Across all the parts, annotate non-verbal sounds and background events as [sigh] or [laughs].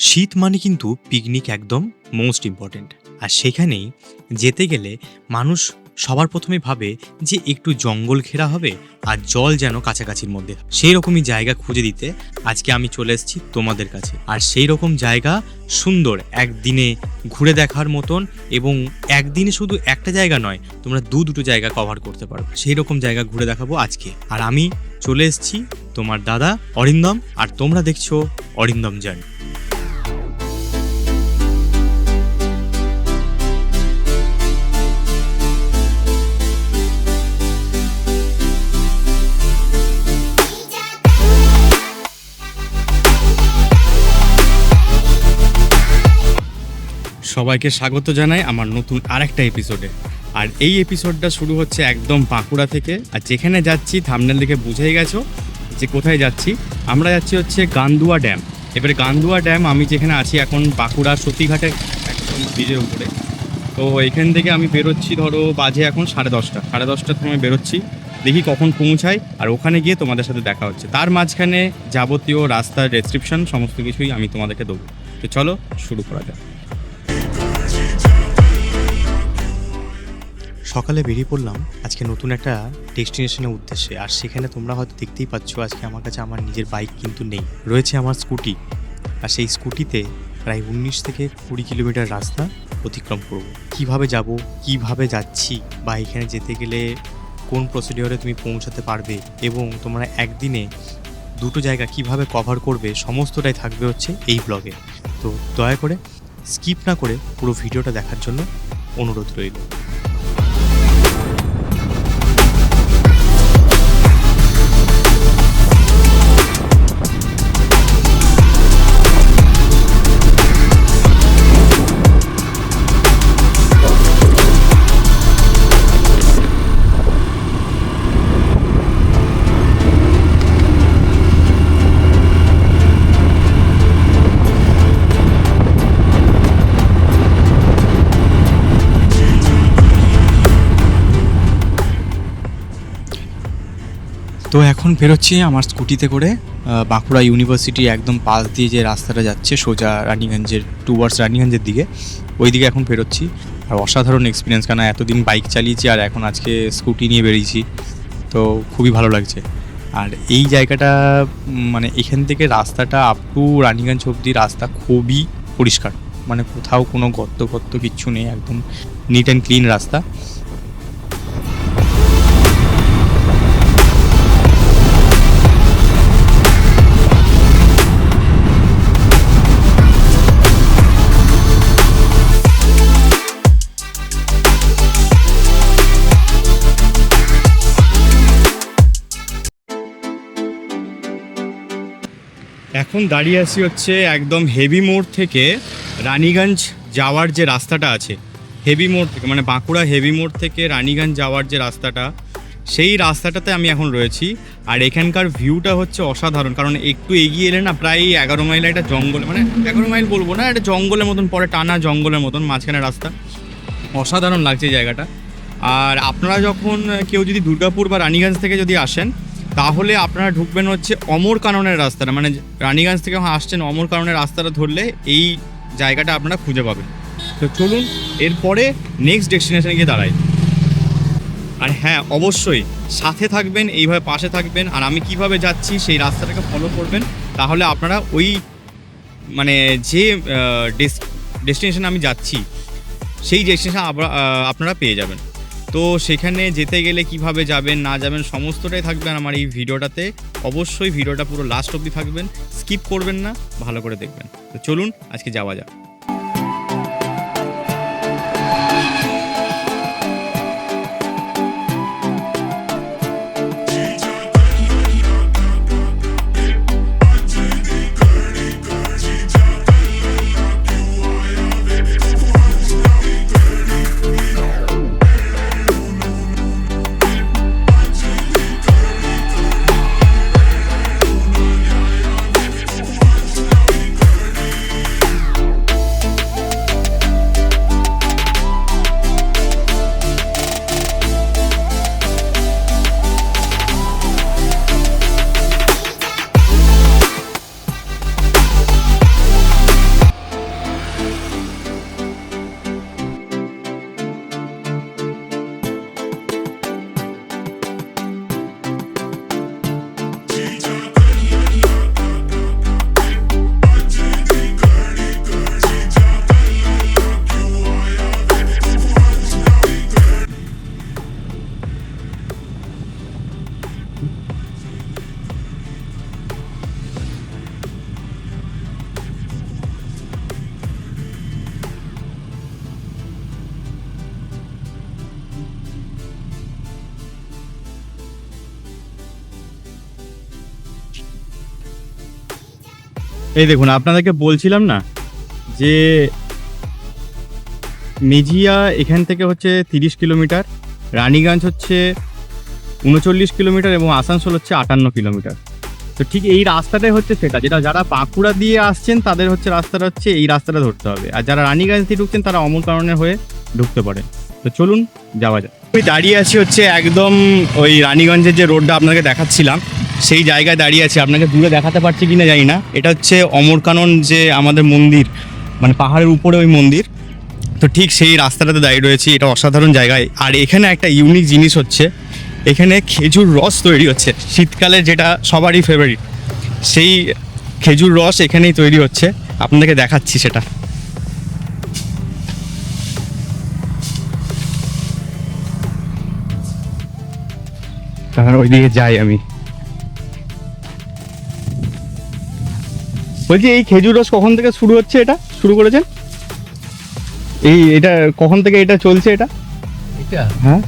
শীত মানে কিন্তু পিকনিক একদম মোস্ট ইম্পর্ট্যান্ট আর সেখানেই যেতে গেলে মানুষ সবার প্রথমে ভাবে যে একটু জঙ্গল ঘেরা হবে আর জল যেন কাছাকাছির মধ্যে সেই রকমই জায়গা খুঁজে দিতে আজকে আমি চলে এসেছি তোমাদের কাছে। আর সেই রকম জায়গা সুন্দর, একদিনে ঘুরে দেখার মতন এবং একদিনে শুধু একটা জায়গা নয়, তোমরা দু দুটো জায়গা কভার করতে পারো। সেই রকম জায়গা ঘুরে দেখাবো আজকে। আর আমি চলে এসেছি তোমার দাদা অরিন্দম, আর তোমরা দেখছ অরিন্দম জার্নি সবাইকে স্বাগত জানাই আমার নতুন আরেকটা এপিসোডে আর এই এপিসোডটা শুরু হচ্ছে একদম বাঁকুড়া থেকে। আর যেখানে যাচ্ছি থামনেল দেখে বুঝেই গেছো যে কোথায় যাচ্ছি। আমরা যাচ্ছি হচ্ছে গান্দুয়া ড্যাম এবারে গান্দুয়া ড্যাম আমি যেখানে আছি এখন বাঁকুড়া সতীঘাটের একদম ব্রিজের উপরে। তো এখান থেকে আমি বেরোচ্ছি ধরো বাজে এখন সাড়ে দশটা। সাড়ে দশটার সময় বেরোচ্ছি, দেখি কখন পৌঁছাই আর ওখানে গিয়ে তোমাদের সাথে দেখা হচ্ছে। তার মাঝখানে যাবতীয় রাস্তার ডেসক্রিপশন সমস্ত কিছুই আমি তোমাদেরকে দেবো। তো চলো শুরু করা যাক। সকালে বেরিয়ে পড়লাম আজকে নতুন একটা ডেস্টিনেশনের উদ্দেশ্যে। আর সেখানে তোমরা হয়তো দেখতেই পাচ্ছ আজকে আমার কাছে আমার নিজের বাইক কিন্তু নেই। রয়েছে আমার স্কুটি। আর সেই স্কুটিতে প্রায় উনিশ থেকে কুড়ি কিলোমিটার রাস্তা অতিক্রম করব। কীভাবে যাব, কীভাবে যাচ্ছি, বা এখানে যেতে গেলে কোন প্রসিডিওরে তুমি পৌঁছাতে পারবে, এবং তোমরা একদিনে দুটো জায়গা কীভাবে কভার করবে, সমস্তটাই থাকবে হচ্ছে এই ব্লগে তো দয়া করে স্কিপ না করে পুরো ভিডিওটা দেখার জন্য অনুরোধ রইল। তো এখন বেরোচ্ছি আমার স্কুটিতে করে বাঁকুড়া ইউনিভার্সিটি একদম পাশ দিয়ে যে রাস্তাটা যাচ্ছে সোজা রানীগঞ্জের টুয়ার্ডস রানীগঞ্জের দিকে ওই দিকে এখন বেরোচ্ছি। আর অসাধারণ এক্সপিরিয়েন্স কেন এতদিন বাইক চালিয়েছি আর এখন আজকে স্কুটি নিয়ে বেরিয়েছি। তো খুবই ভালো লাগছে। আর এই জায়গাটা মানে এখান থেকে রাস্তাটা আপ টু রানীগঞ্জ অব্দি রাস্তা খুবই পরিষ্কার। মানে কোথাও কোনো গর্ত গর্ত কিচ্ছু নেই, একদম নিট অ্যান্ড ক্লিন রাস্তা। এখন দাঁড়িয়ে আছি হচ্ছে একদম হেভি মোড় থেকে রানীগঞ্জ যাওয়ার যে রাস্তাটা আছে। হেভি মোড় থেকে মানে বাঁকুড়া হেভি মোড় থেকে রানীগঞ্জ যাওয়ার যে রাস্তাটা, সেই রাস্তাটাতে আমি এখন রয়েছি। আর এখানকার ভিউটা হচ্ছে অসাধারণ, কারণ একটু এগিয়ে এলে না প্রায় এগারো মাইল একটা জঙ্গল মানে এগারো মাইল বলব না, একটা জঙ্গলের মতন, পরে টানা জঙ্গলের মতন মাঝখানে রাস্তা। অসাধারণ লাগছে জায়গাটা। আর আপনারা যখন কেউ যদি দুর্গাপুর বা রানীগঞ্জ থেকে যদি আসেন তাহলে আপনারা ঢুকবেন হচ্ছে অমর কাননের রাস্তাটা মানে রানীগঞ্জ থেকে যখন আসছেন অমর কাননের রাস্তাটা ধরলে এই জায়গাটা আপনারা খুঁজে পাবেন। তো চলুন, এরপরে নেক্সট ডেস্টিনেশনে গিয়ে দাঁড়াই। আর হ্যাঁ অবশ্যই সাথে থাকবেন, এইভাবে পাশে থাকবেন, আর আমি কীভাবে যাচ্ছি সেই রাস্তাটাকে ফলো করবেন, তাহলে আপনারা ওই মানে যে ডেস্টিনেশনে আমি যাচ্ছি, সেই ডেস্টিনেশন আপনারা পেয়ে যাবেন। তো সেখানে যেতে গেলে কীভাবে যাবেন, না যাবেন, সমস্তটাই থাকবেন আমার এই ভিডিওটাতে। অবশ্যই ভিডিওটা পুরো লাস্ট অবধি থাকবেন স্কিপ করবেন না, ভালো করে দেখবেন। তো চলুন, আজকে যাওয়া যাক। এই দেখুন, আপনাদেরকে বলছিলাম না যে মেজিয়া এখান থেকে হচ্ছে তিরিশ কিলোমিটার, রানীগঞ্জ হচ্ছে উনচল্লিশ কিলোমিটার এবং আসানসোল হচ্ছে আটান্ন কিলোমিটার। তো ঠিক এই রাস্তাটাই হচ্ছে সেটা, যেটা যারা বাঁকুড়া দিয়ে আসছেন তাদের হচ্ছে রাস্তাটা হচ্ছে এই রাস্তাটা ধরতে হবে। আর যারা রানীগঞ্জ দিয়ে ঢুকছেন তারা অমল কারণের হয়ে ঢুকতে পারে। তো চলুন যাওয়া যাক। আমি দাঁড়িয়ে আছি হচ্ছে একদম ওই রানীগঞ্জের যে রোডটা আপনাকে দেখাচ্ছিলাম। সেই জায়গায় দাঁড়িয়ে আছি। আপনাকে দূরে দেখাতে পারছি কি না জানি না। এটা হচ্ছে অমরকানন যে আমাদের মন্দির মানে পাহাড়ের উপরে ওই মন্দির। তো ঠিক সেই রাস্তাটাতে দাঁড়িয়ে রয়েছি। এটা অসাধারণ জায়গায় আর এখানে একটা ইউনিক জিনিস হচ্ছে, এখানে খেজুর রস তৈরি হচ্ছে। শীতকালে যেটা সবারই ফেভারিট সেই খেজুর রস এখানেই তৈরি হচ্ছে। আপনাদেরকে দেখাচ্ছি সেটা। ওইদিকে যাই আমি। বলছি এই খেজুর রস কখন থেকে শুরু হচ্ছে এটা? শুরু করেছেন? এই এটা কখন থেকে এটা চলছে এটা? এটা? হ্যাঁ।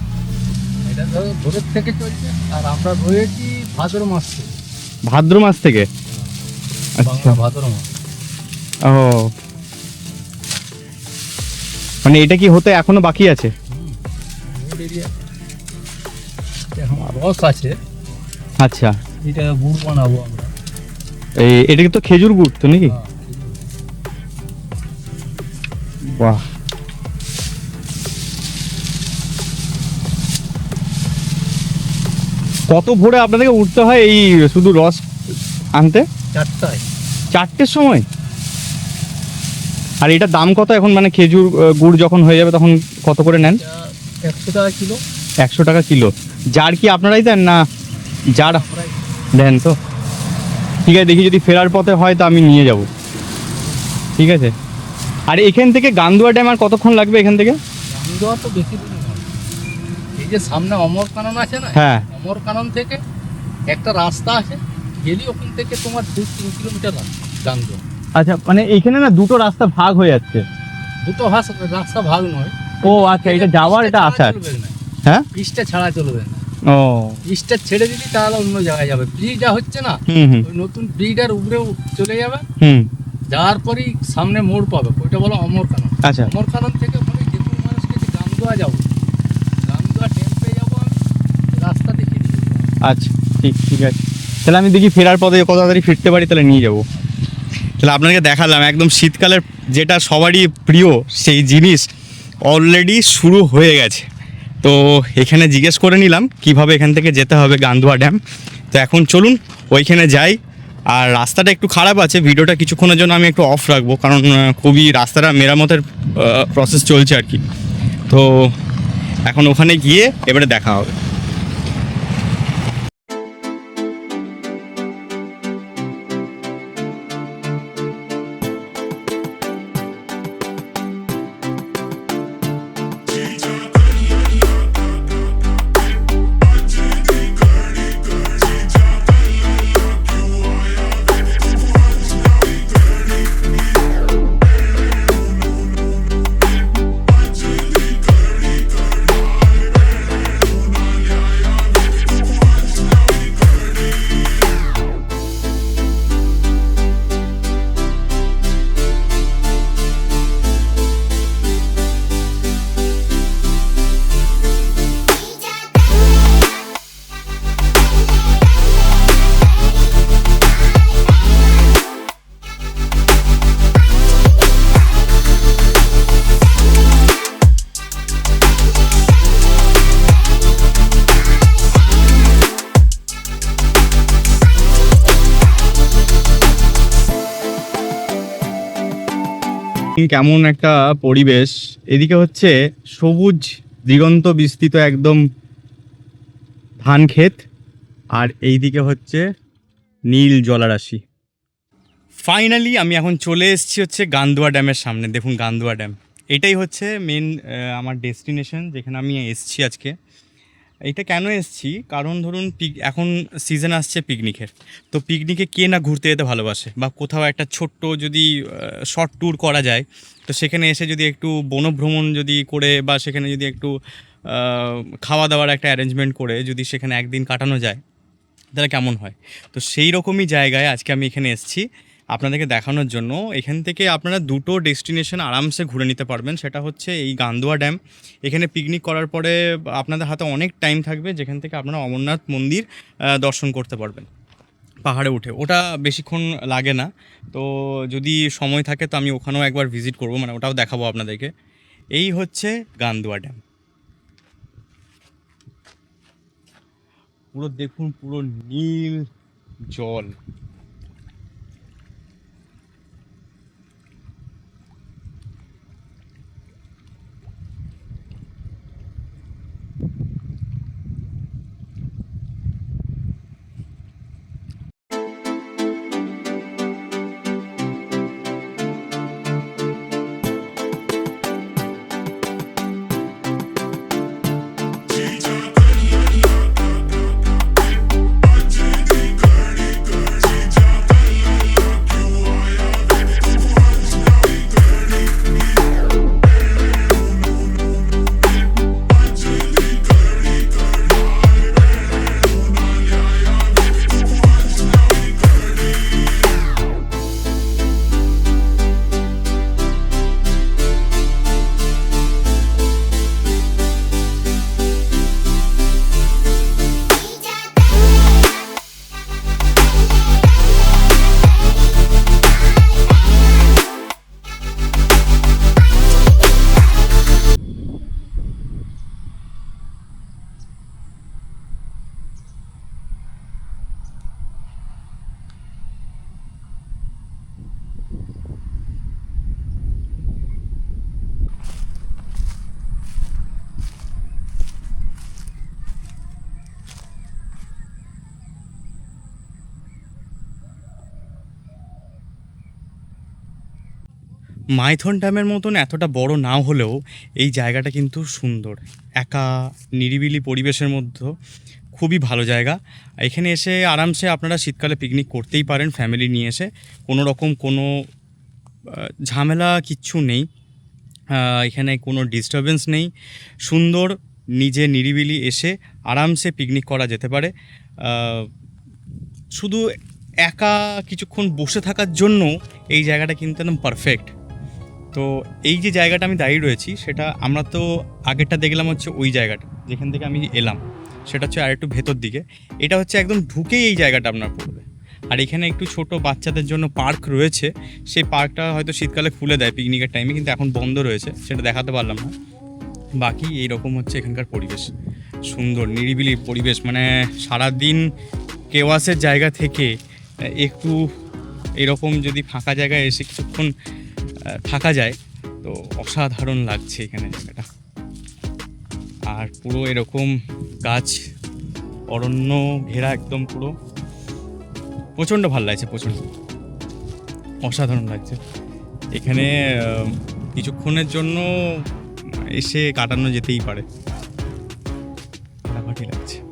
এটা ধরো ভোরের থেকে চলছে আর আমরা রয়েছি ভাদ্র মাস থেকে। ভাদ্র মাস থেকে? আচ্ছা। ভাদ্র মাস। ও। মানে এটা কি হতে এখনও বাকি আছে? রস আছে। আচ্ছা। এটা গুড় বানাবো আমরা। এই এটা তো খেজুর গুড় তো নাকি? বাহ। কত ভোরে আপনাদেরকে উঠতে হয় এই শুধু রস আনতে? চারটায়। চারটের সময়? আর এটার দাম কত এখন? মানে খেজুর গুড় যখন হয়ে যাবে তখন কত করে নেন? একশো টাকা কিলো। একশো টাকা কিলো। যার কি আপনারাই দেন না? যার দেন তো? ঠিক আছে দেখি যদি ফেরার পথে হয় তো আমি নিয়ে যাব। ঠিক আছে? আর এখান থেকে গান্দুয়া ড্যাম আর কতক্ষণ লাগবে এখান থেকে? দেওয়া তো বেশি নয়। এই যে সামনে অমর কানন আছে না? হ্যাঁ। অমর কানন থেকে একটা রাস্তা আছে গেলি ওখান থেকে তোমার দু তিন কিলোমিটার দাম দেওয়া আচ্ছা মানে এইখানে না দুটো রাস্তা ভাগ হয়ে যাচ্ছে। দুটো রাস্তা ভাগ নয়। ও আচ্ছা এটা যাওয়ার এটা আসার। হ্যাঁ? পিসটা ছাড়া চলবে না। ও। পিসটা ছেড়ে দিলি তাহলে অন্য জায়গায় যাবে। ব্রিজটা হচ্ছে না ওই নতুন ব্রিজটার উপরেও চলে যাবে। হুম। যাওয়ার পরেই সামনে মোড় পাবে। ওইটা বলো অমর কানন আচ্ছা। অমর কানন থেকে ওখানে যে কোনো মানুষকে যে গামদুয়া যাব গামদুয়া টেম্পে যাব আমি রাস্তা দিবো। আচ্ছা ঠিক ঠিক আছে। তাহলে আমি দেখি ফেরার পথে কত তাড়াতাড়ি ফিরতে পারি তাহলে নিয়ে যাব। তাহলে আপনাকে দেখালাম একদম শীতকালের যেটা সবারই প্রিয় সেই জিনিস অলরেডি শুরু হয়ে গেছে। তো এখানে জিজ্ঞেস করে নিলাম কীভাবে এখান থেকে যেতে হবে গান্ধুয়া ড্যাম। তো এখন চলুন ওইখানে যাই। আর রাস্তাটা একটু খারাপ আছে, ভিডিওটা কিছুক্ষণের জন্য আমি একটু অফ রাখব, কারণ খুবই রাস্তাটা মেরামতের প্রসেস চলছে আর কি। তো এখন ওখানে গিয়ে এবারে দেখা হবে। কেমন একটা পরিবেশ? এদিকে হচ্ছে সবুজ দিগন্ত বিস্তৃত একদম ধান ক্ষেত, আর এইদিকে হচ্ছে নীল জলারাশি। ফাইনালি আমি এখন চলে এসেছি হচ্ছে গান্দুয়া ড্যামের সামনে। দেখুন, গান্দুয়া ড্যাম। এটাই হচ্ছে মেন আমার ডেস্টিনেশন যেখানে আমি এসেছি আজকে। এটা কেন এসেছি? কারণ ধরুন পিক এখন সিজন আসছে পিকনিকের তো পিকনিকে কে না ঘুরতে যেতে ভালোবাসে? বা কোথাও একটা ছোট্ট যদি শর্ট ট্যুর করা যায়, তো সেখানে এসে যদি একটু বনভ্রমণ যদি করে বা সেখানে যদি একটু খাওয়া দাওয়ার একটা অ্যারেঞ্জমেন্ট করে যদি সেখানে একদিন কাটানো যায়, তাহলে কেমন হয়? তো সেই রকমই জায়গায় আজকে আমি এখানে এসেছি। আপনাদেরকে দেখানোর জন্য, এখান থেকে আপনারা দুটো ডেস্টিনেশন আরামসে ঘুরে নিতে পারবেন। সেটা হচ্ছে এই গান্দুয়া ড্যাম এখানে পিকনিক করার পরে আপনাদের হাতে অনেক টাইম থাকবে, যেখান থেকে আপনারা অমরনাথ মন্দির দর্শন করতে পারবেন পাহাড়ে উঠে। ওটা বেশিক্ষণ লাগে না। তো যদি সময় থাকে তো আমি ওখানেও একবার ভিজিট করব মানে ওটাও দেখাবো আপনাদেরকে। এই হচ্ছে গান্দুয়া ড্যাম পুরো দেখুন, পুরো নীল জল। মাইথন ড্যামের মতন এতটা বড় না হলেও এই জায়গাটা কিন্তু সুন্দর। একা, নিরিবিলি পরিবেশের মধ্যে খুবই ভালো জায়গা। এখানে এসে আরামসে আপনারা শীতকালে পিকনিক করতেই পারেন ফ্যামিলি নিয়ে এসে। কোনো রকম কোনো ঝামেলা কিচ্ছু নেই। এখানে কোনো ডিস্টারবেন্স নেই। সুন্দর, নিজে নিরিবিলি এসে আরামসে পিকনিক করা যেতে পারে। শুধু একা কিছুক্ষণ বসে থাকার জন্য এই জায়গাটা কিন্তু একদম পারফেক্ট তো এই যে জায়গাটা আমি দাঁড়িয়ে রয়েছি, সেটা আমরা তো আগেরটা দেখলাম হচ্ছে ওই জায়গাটা, যেখান থেকে আমি এলাম। সেটা হচ্ছে আর একটু ভেতর দিকে। এটা হচ্ছে একদম ঢুকেই এই জায়গাটা আপনার পড়বে। আর এখানে একটু ছোট বাচ্চাদের জন্য পার্ক রয়েছে। সেই পার্কটা হয়তো শীতকালে খুলে দেয় পিকনিকের টাইমে কিন্তু এখন বন্ধ রয়েছে, সেটা দেখাতে পারলাম না। বাকি এইরকম হচ্ছে এখানকার পরিবেশ। সুন্দর, নিরিবিলি পরিবেশ মানে সারাদিন কেওয়াসের জায়গা থেকে একটু এরকম যদি ফাঁকা জায়গায় এসে কিছুক্ষণ থাকা যায়। তো অসাধারণ লাগছে এখানে জায়গাটা। আর পুরো এরকম গাছ, অরণ্য ঘেরা একদম পুরো। প্রচণ্ড ভালো লাগছে, প্রচণ্ড। অসাধারণ লাগছে। এখানে কিছুক্ষণের জন্য এসে কাটানো যেতেই পারে। লাগছে।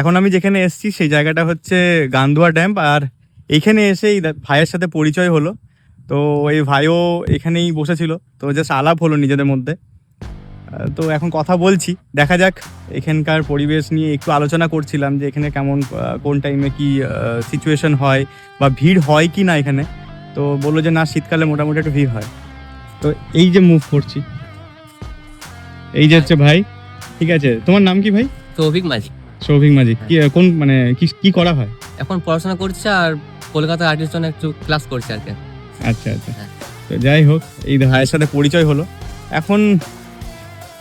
এখন আমি যেখানে এসেছি, সেই জায়গাটা হচ্ছে গান্দুয়া ড্যাম। আর এইখানে এসে এই ভাইয়ের সাথে পরিচয় হলো। তো এই ভাইও এখানেই বসেছিল। তো জাস্ট আলাপ হলো নিজেদের মধ্যে। তো এখন কথা বলছি। দেখা যাক এখানকার পরিবেশ নিয়ে একটু আলোচনা করছিলাম যে এখানে কেমন কোন টাইমে কি সিচুয়েশন হয় বা ভিড় হয় কি না এখানে। তো বলল যে না, শীতকালে মোটামুটি একটু ভিড় হয়। তো এই যে মুভ করছি। এই যে হচ্ছে ভাই। ঠিক আছে, তোমার নাম কি ভাই? তৌফিক মাঝি। সৌভিক মাঝি কি কোন মানে কি কি করা হয়? এখন পড়াশোনা করছে আর কলকাতা আর্টিস্ট জন্য একটু ক্লাস করছে আর কি। আচ্ছা আচ্ছা। হ্যাঁ। তো যাই হোক এই ভাইয়ের সাথে পরিচয় হলো। এখন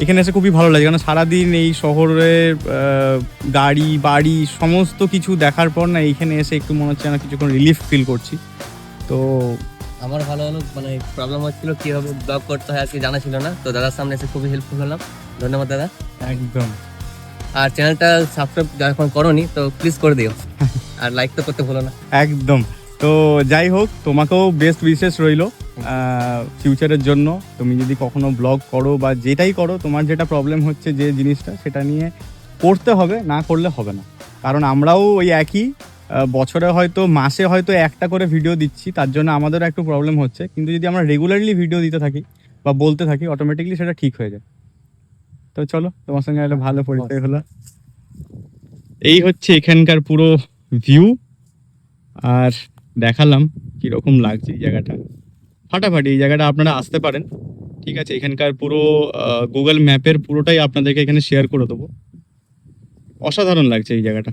এখানে এসে খুবই ভালো লাগে কারণ সারাদিন এই শহরে গাড়ি বাড়ি সমস্ত কিছু দেখার পর না এইখানে এসে একটু মনে হচ্ছে না কিছুক্ষণ রিলিফ ফিল করছি। তো আমার ভালো হলো মানে প্রবলেম হচ্ছিল কীভাবে ব্লগ করতে হয় আর কি জানা ছিল না। তো দাদার সামনে এসে খুবই হেল্পফুল হলাম। ধন্যবাদ দাদা। একদম। আর চ্যানেলটা সাবস্ক্রাইব এখন করোনি তো প্লিজ করে দিও। [laughs] আর লাইক তো করতে ভুলো না। একদম। তো যাই হোক তোমাকেও বেস্ট বিশেষ রইল ফিউচারের জন্য। তুমি যদি কখনো ব্লগ করো বা যেটাই করো তোমার যেটা প্রবলেম হচ্ছে যে জিনিসটা সেটা নিয়ে করতে হবে না করলে হবে না। কারণ আমরাও ওই একই বছরে হয়তো মাসে হয়তো একটা করে ভিডিও দিচ্ছি তার জন্য আমাদেরও একটু প্রবলেম হচ্ছে। কিন্তু যদি আমরা রেগুলারলি ভিডিও দিতে থাকি বা বলতে থাকি অটোমেটিকলি সেটা ঠিক হয়ে যায়। তো চলো তোমার সঙ্গে একটা ভালো পরিচয় হলো। এই হচ্ছে এখানকার পুরো ভিউ আর দেখালাম কীরকম লাগছে এই জায়গাটা। ফাটাফাটি এই জায়গাটা আপনারা আসতে পারেন। ঠিক আছে এখানকার পুরো গুগল ম্যাপের পুরোটাই আপনাদেরকে এখানে শেয়ার করে দেবো। অসাধারণ লাগছে এই জায়গাটা।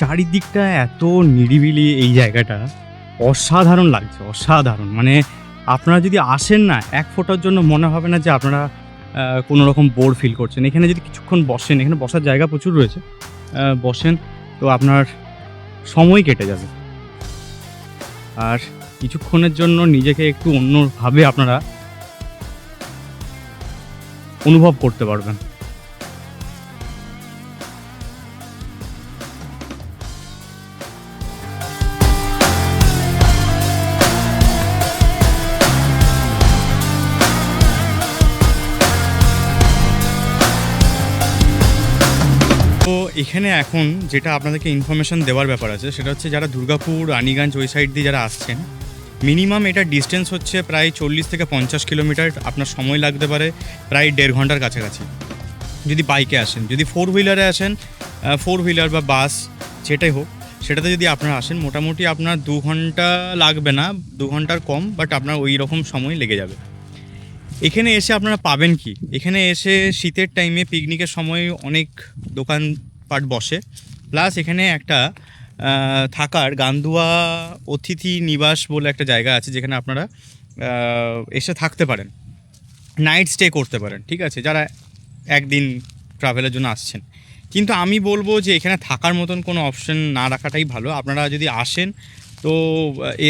চারিদিকটা এত নিরিবিলি এই জায়গাটা, অসাধারণ লাগছে, অসাধারণ। মানে আপনারা যদি আসেন না, এক ফোটার জন্য মনে হবে না যে আপনারা কোনো রকম বোর ফিল করছেন। এখানে যদি কিছুক্ষণ বসেন, এখানে বসার জায়গা প্রচুর রয়েছে বসেন তো আপনার সময় কেটে যাবে। আর কিছুক্ষণের জন্য নিজেকে একটু অন্যভাবে আপনারা অনুভব করতে পারবেন। এখানে এখন যেটা আপনাদেরকে ইনফরমেশন দেওয়ার ব্যাপার আছে, সেটা হচ্ছে যারা দুর্গাপুর, রানীগঞ্জ ওই সাইড দিয়ে যারা আসছেন মিনিমাম এটা ডিস্টেন্স হচ্ছে প্রায় চল্লিশ থেকে পঞ্চাশ কিলোমিটার আপনার সময় লাগতে পারে প্রায় দেড় ঘণ্টার কাছাকাছি। যদি বাইকে আসেন, যদি ফোর হুইলারে আসেন ফোর হুইলার বা বাস যেটাই হোক, সেটাতে যদি আপনারা আসেন, মোটামুটি আপনার দু ঘণ্টা লাগবে না, দু ঘণ্টার কম বাট আপনার ওই রকম সময় লেগে যাবে। এখানে এসে আপনারা পাবেন কি? এখানে এসে শীতের টাইমে পিকনিকের সময় অনেক দোকানপাট বসে। প্লাস এখানে একটা থাকার গান্দুয়া অতিথি নিবাস বলে একটা জায়গা আছে যেখানে আপনারা এসে থাকতে পারেন। নাইট স্টে করতে পারেন, ঠিক আছে? যারা একদিন ট্রাভেলের জন্য আসছেন। কিন্তু আমি বলব যে এখানে থাকার মতন কোনো অপশন না রাখাটাই ভালো। আপনারা যদি আসেন, তো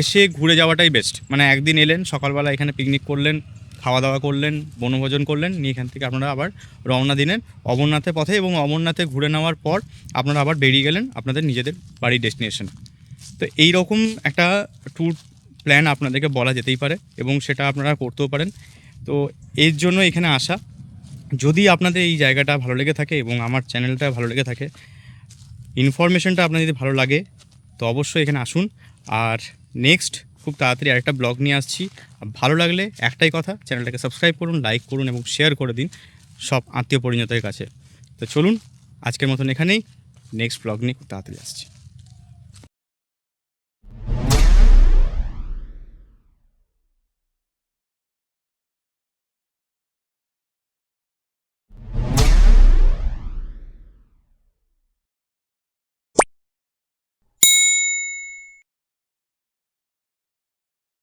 এসে ঘুরে যাওয়াটাই বেস্ট মানে একদিন এলেন, সকালবেলা এখানে পিকনিক করলেন খাওয়া দাওয়া করলেন, বনভোজন করলেন, নিয়ে এখান থেকে আপনারা আবার রওনা দিলেন অমরনাথের পথে এবং অমরনাথে ঘুরে নেওয়ার পর আপনারা আবার বেরিয়ে গেলেন আপনাদের নিজেদের বাড়ির ডেস্টিনেশন তো এই রকম একটা ট্যুর প্ল্যান আপনাদেরকে বলা যেতেই পারে এবং সেটা আপনারা করতেও পারেন। তো এর জন্য এখানে আসা, যদি আপনাদের এই জায়গাটা ভালো লেগে থাকে এবং আমার চ্যানেলটা ভালো লেগে থাকে ইনফরমেশনটা আপনার যদি ভালো লাগে, তো অবশ্যই এখানে আসুন। আর নেক্সট খুব তাড়াতাড়ি আরেকটা ব্লগ নিয়ে আসছি। ভালো লাগলে একটাই কথা, চ্যানেলটাকে সাবস্ক্রাইব করুন লাইক করুন এবং শেয়ার করে দিন সব আত্মীয় পরিণতের কাছে। তো চলুন, আজকের মতন এখানেই নেক্সট ব্লগ নিয়ে তাড়াতাড়ি আসছি।